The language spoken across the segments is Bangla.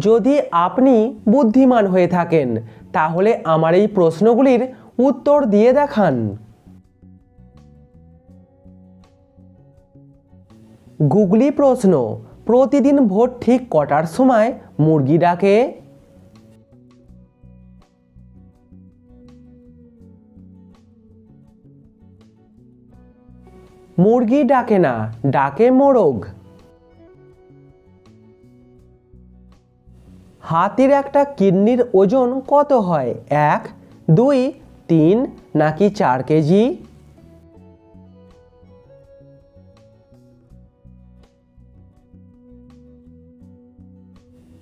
যদি আপনি বুদ্ধিমান হয়ে থাকেন, তাহলে আমার এই প্রশ্নগুলির উত্তর দিয়ে দেখান। গুগলি প্রশ্ন, প্রতিদিন ভোর ঠিক কটার সময় মুরগি ডাকে? মুরগি ডাকে না, ডাকে মোরগ। হাতির একটা কিডনির ওজন কত হয়? এক, দুই, তিন, নাকি চার কেজি?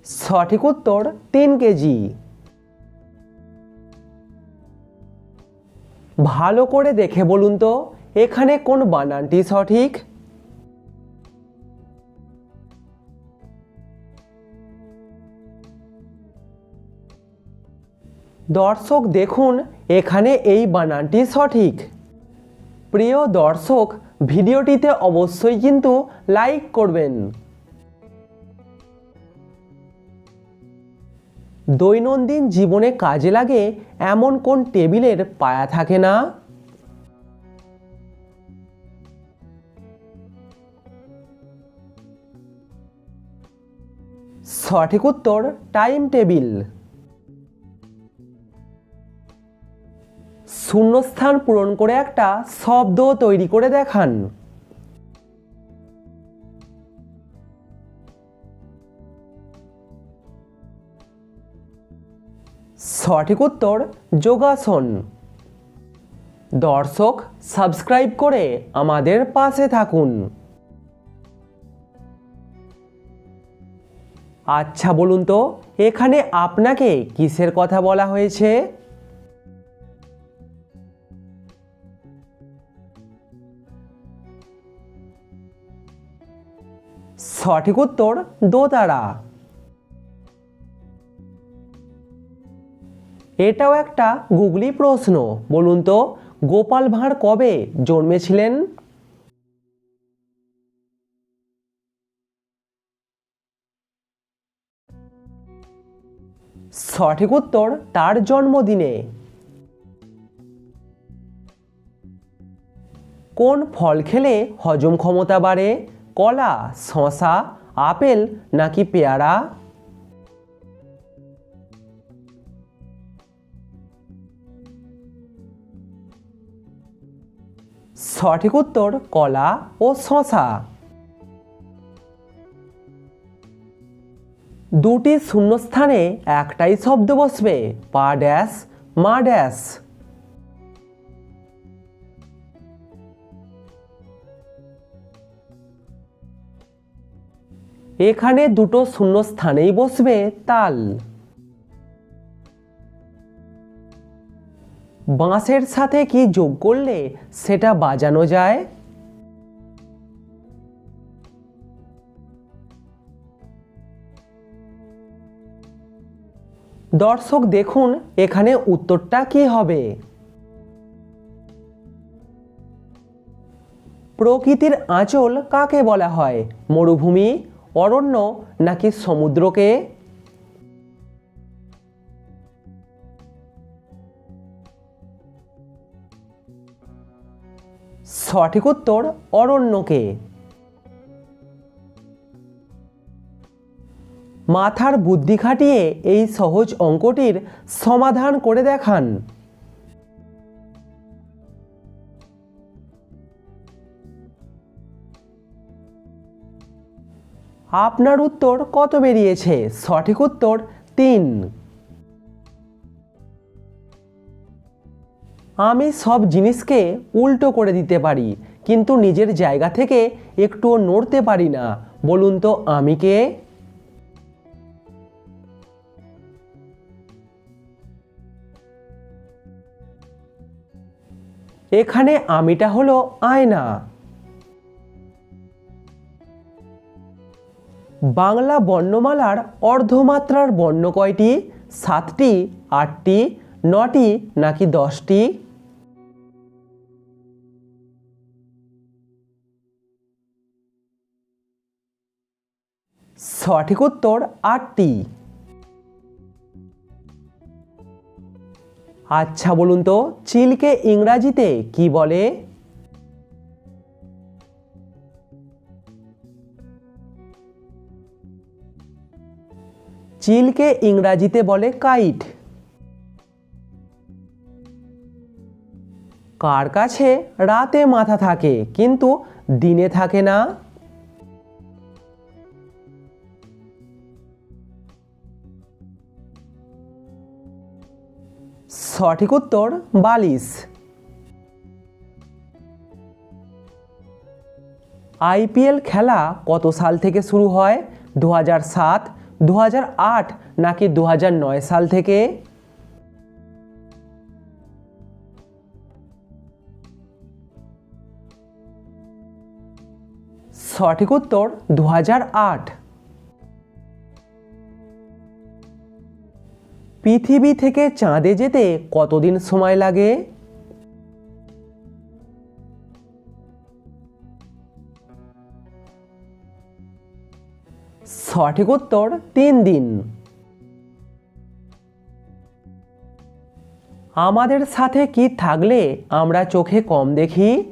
সঠিক উত্তর, তিন কেজি। ভালো করে দেখে বলুন তো, এখানে কোন বানানটি সঠিক? দর্শক দেখুন, এখানে এই বানানটি সঠিক। প্রিয় দর্শক, ভিডিওটিতে অবশ্যই কিন্তু লাইক করবেন। দৈনন্দিন জীবনে কাজে লাগে এমন কোন টেবিলের পায়া থাকে না? সঠিক উত্তর, টাইম টেবিল। শূন্যস্থান পূরণ করে একটা শব্দ তৈরি করে দেখান। সঠিক উত্তর, যোগাসন। দর্শক, সাবস্ক্রাইব করে আমাদের পাশে থাকুন। আচ্ছা বলুন তো, এখানে আপনাকে কিসের কথা বলা হয়েছে? সঠিক উত্তর দোতারা। এটাও একটা গুগলি প্রশ্ন, বলুন তো, গোপাল ভাঁড় কবে জন্মেছিলেন? সঠিক উত্তর, তার জন্মদিনে। কোন ফল খেলে হজম ক্ষমতা বাড়ে? কলা শশা আপেল নাকি পেয়ারা? সঠিক উত্তর কলা ও শশা দুটি শূন্যস্থানে একটাই শব্দ বসবে, পা ড্যাশ, মা ড্যাশ। এখানে দুটো শূন্য স্থানেই বসবে তাল। বাঁশের সাথে কি যোগ করলে সেটা বাজানো যায়? দর্শক দেখুন, এখানে উত্তরটা কি হবে? প্রকৃতির আঁচল কাকে বলা হয়? মরুভূমি অরণ্য নাকি সমুদ্রকে? সঠিক উত্তর, অরণ্যকে। মাথার বুদ্ধি খাটিয়ে এই সহজ অঙ্কটির সমাধান করে দেখান। আপনার উত্তর কত বেরিয়েছে? সঠিক উত্তর তিন। আমি সব জিনিসকে উল্টো করে দিতে পারি, কিন্তু নিজের জায়গা থেকে একটুও নড়তে পারি না। বলুন তো আমি কে? এখানে আমিটা হলো আয়না। বাংলা বর্ণমালার অর্ধমাত্রার বর্ণ কয়টি? সাতটি, আটটি, নটি, নাকি দশটি? সঠিক উত্তর আটটি। আচ্ছা বলুন তো, চিলকে ইংরাজিতে কি বলে? চিলকে ইংরাজিতে বলে কাইট। কার কাছে? রাতে মাথা থাকে, কিন্তু দিনে থাকে না। সঠিক উত্তর, বালিশ। আইপিএল খেলা কত সাল থেকে শুরু হয়? দু সাত দু নাকি দু সাল থেকে? সঠিক উত্তর দু পৃথিবী থেকে চাঁদে যেতে কতদিন সময় লাগে? সঠিক উত্তর তিন দিন। আমাদের সাথে কি থাকলে আমরা চোখে কম দেখি?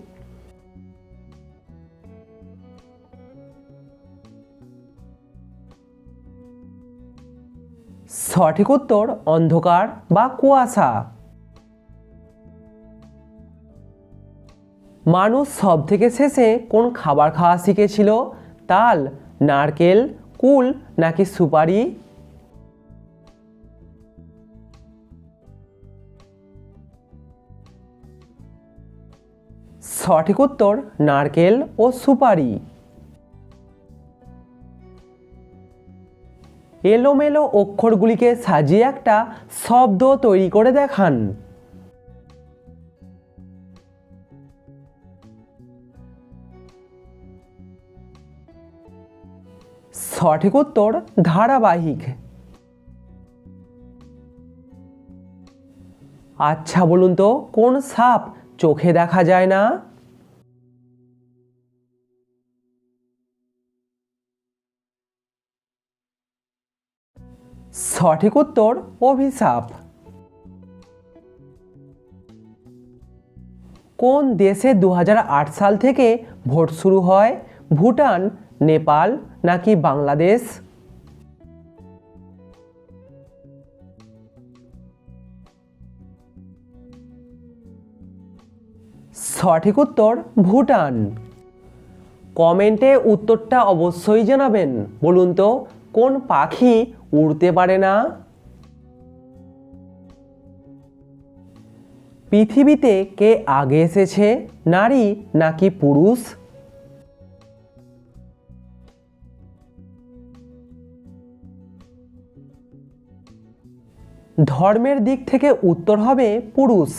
সঠিক উত্তর অন্ধকার বা কুয়াশা। মানুষ সব থেকে শেষে কোন খাবার খাওয়া শিখেছিল? তাল, নারকেল কুল নাকি সুপারি? সঠিক উত্তর, নারকেল ও সুপারি। এলোমেলো অক্ষরগুলিকে সাজিয়ে একটা শব্দ তৈরি করে দেখান। সঠিক উত্তর ধারাবাহিক। আচ্ছা বলুন তো, কোন সাপ চোখে দেখা যায় না? সঠিক উত্তর, অভিশাপ। কোন দেশে দু হাজার আট সাল থেকে ভোট শুরু হয়? ভুটান, নেপাল নাকি বাংলাদেশ? সঠিক উত্তর, ভুটান। কমেন্টে উত্তরটা অবশ্যই জানাবেন। বলুন তো, কোন পাখি উড়তে পারে না? পৃথিবীতে কে আগে এসেছে, নারী নাকি পুরুষ? ধর্মের দিক থেকে উত্তর হবে পুরুষ।